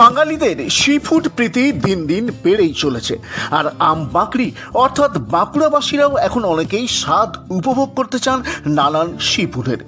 বাঙালিদের sea food প্রীতি দিন দিন বেড়েই চলেছে। আর আম বাঁকড়ি অর্থাৎ বাঁকুড়াবাসীরাও এখন অনেকেই স্বাদ উপভোগ করতে চান নানান সি ফুডের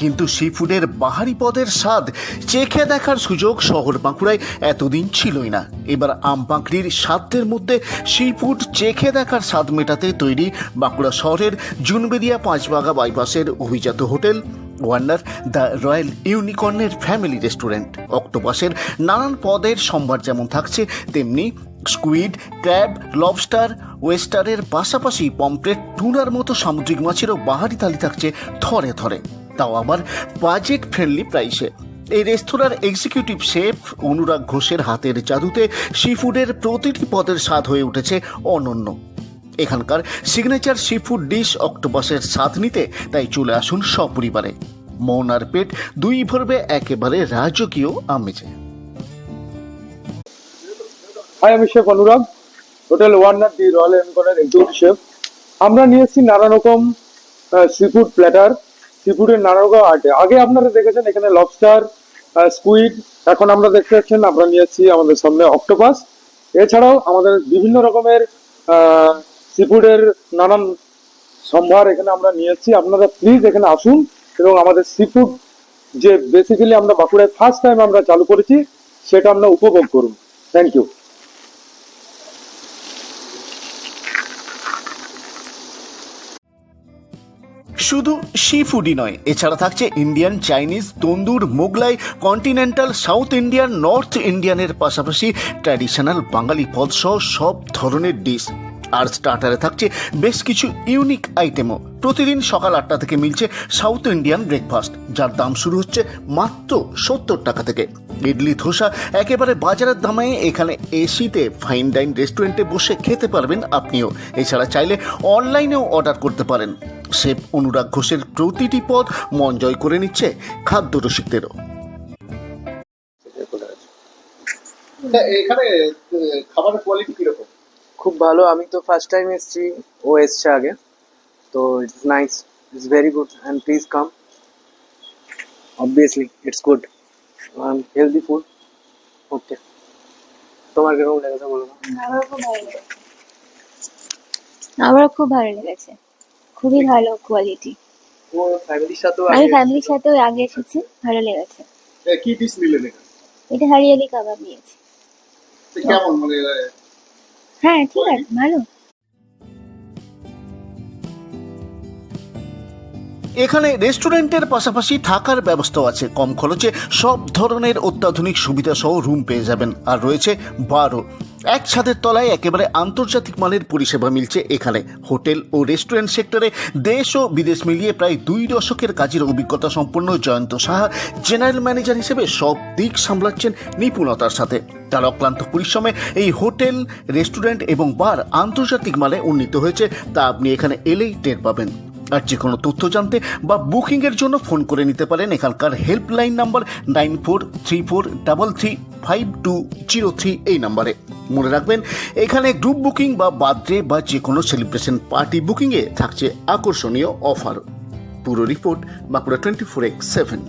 কিন্তু সি ফুডের বাহারি পদের স্বাদ চেখে দেখার সুযোগ শহর বাঁকুড়ায় এতদিন ছিলই না। এবার আম বাঁকড়ির স্বাদের মধ্যে সি ফুড চেখে দেখার স্বাদ মেটাতে তৈরি বাঁকুড়া শহরের জুনবেদিয়া পাঁচবাগা বাইপাসের অভিজাত হোটেল ওয়ান্ডার দ্য রয়্যাল ইউনিকর্নের ফ্যামিলি রেস্টুরেন্ট অক্টোপাসের নানান পদের সম্ভার যেমন থাকছে, তেমনি স্কুইড ক্র্যাব লবস্টার ওয়েস্টারের পাশাপাশি পমপ্লেট টুনার মতো সামুদ্রিক মাছেরও বাহারি থালি থাকছে থরে থরে। তাও আবার বাজেট ফ্রেন্ডলি প্রাইসে এই রেস্তোরাঁর এক্সিকিউটিভ শেফ অনুরাগ ঘোষের হাতের জাদুতে সি ফুডের প্রতিটি পদের স্বাদ হয়ে উঠেছে অনন্য। এখানকার সিগনেচার সি ফুড ডিশ অক্টোপাসের স্বাদ নিতে তাই চলে আসুন সপরিবারে। মন আর পেট দুই ভরবে একেবারে রাজকীয় আমেজে। হাই আমি chef Anurag hotel Warner the royal এনকনের এক্সিকিউটিভ শেফ আমরা নিয়ে এসেছি নানা রকম সি ফুড প্ল্যাটার সি ফুডের নানা রকম আইটে আগে আপনারা দেখেছেন এখানে লবস্টার স্কুইড এখন আমরা দেখতে পাচ্ছেন আমরা নিয়ে এসেছি আমাদের সামনে অক্টোপাস এছাড়াও আমাদের বিভিন্ন রকমের সি ফুডের নানান সম্ভার এখানে আমরা নিয়ে এসেছি আপনারা প্লিজ এখানে আসুন এবং আমাদের সি ফুড যে বেসিক্যালি আমরা বাঁকুড়ায় ফার্স্ট টাইম আমরা চালু করেছি, সেটা আমরা উপভোগ করুন। থ্যাংক ইউ শুধু সি ফুডই নয়, এছাড়া থাকছে Indian Chinese tandoor, Mughlai continental south Indian north ইন্ডিয়ানের পাশাপাশি ট্র্যাডিশনাল বাঙালি পদ সহ সব ধরনের ডিশ আর স্টার্টারে থাকছে বেশ কিছু ইউনিক আইটেমও। প্রতিদিন সকাল আটটা থেকে মিলছে সাউথ ইন্ডিয়ান ব্রেকফাস্ট, যার দাম শুরু হচ্ছে মাত্র সত্তর টাকা থেকে। ইডলি ধোসা একেবারে বাজারের দামে এখানে এসিতে ফাইন ডাইন রেস্টুরেন্টে বসে খেতে পারবেন আপনিও। এছাড়া চাইলে অনলাইনেও অর্ডার করতে পারেন। শেফ অনুরাগ ঘোষের প্রতিটি পদ মন জয় করে নিচ্ছে খাদ্য রসিকদেরও। এখানে খাবারের কোয়ালিটি কীরকম? খুব ভালো। আমি তো ফার্স্ট টাইম এসেছি ও এসছে আগে। তো it's nice it's very good and please come obviously it's good healthy food okay তোমার কীরকম লেগেছে বলো? আমারও খুব ভালো লেগেছে। আমারও খুব ভালো লেগেছে। খুবই ভালো কোয়ালিটি আমি আগে ফ্যামিলির সাথেও আগে এসেছি। ভালো লেগেছে। এ, কি ডিশ নিলেন এটা হারিয়ালি কাবাব নিয়েছি। তো কেমন মানে হ্যাঁ ঠিক আছে ভালো। এখানে রেস্টুরেন্টের পাশাপাশি থাকার ব্যবস্থাও আছে কম খরচে। সব ধরনের অত্যাধুনিক সুবিধা সহ রুম পেয়ে যাবেন। আর রয়েছে বারও। এক ছাদের তলায় একেবারে আন্তর্জাতিক মানের পরিষেবা মিলছে এখানে। হোটেল ও রেস্টুরেন্ট সেক্টরে দেশ ও বিদেশ মিলিয়ে প্রায় দুই দশকের কাজের অভিজ্ঞতা সম্পন্ন জয়ন্ত সাহা জেনারেল ম্যানেজার হিসেবে সব দিক সামলাচ্ছেন নিপুণতার সাথে। তার অক্লান্ত পরিশ্রমে এই হোটেল, রেস্টুরেন্ট এবং বার আন্তর্জাতিক মানে উন্নীত হয়েছে, তা আপনি এখানে এলেই টের পাবেন। আর যে কোনো তথ্য জানতে বা বুকিংয়ের জন্য ফোন করে নিতে পারেন এখানকার helpline number nine four three four double three five two zero three এই নাম্বারে। মনে রাখবেন, এখানে গ্রুপ বুকিং বা বার্থডে বা যে কোনো সেলিব্রেশন পার্টি বুকিংয়ে থাকছে আকর্ষণীয় অফার পুরো report Bankura twenty four x seven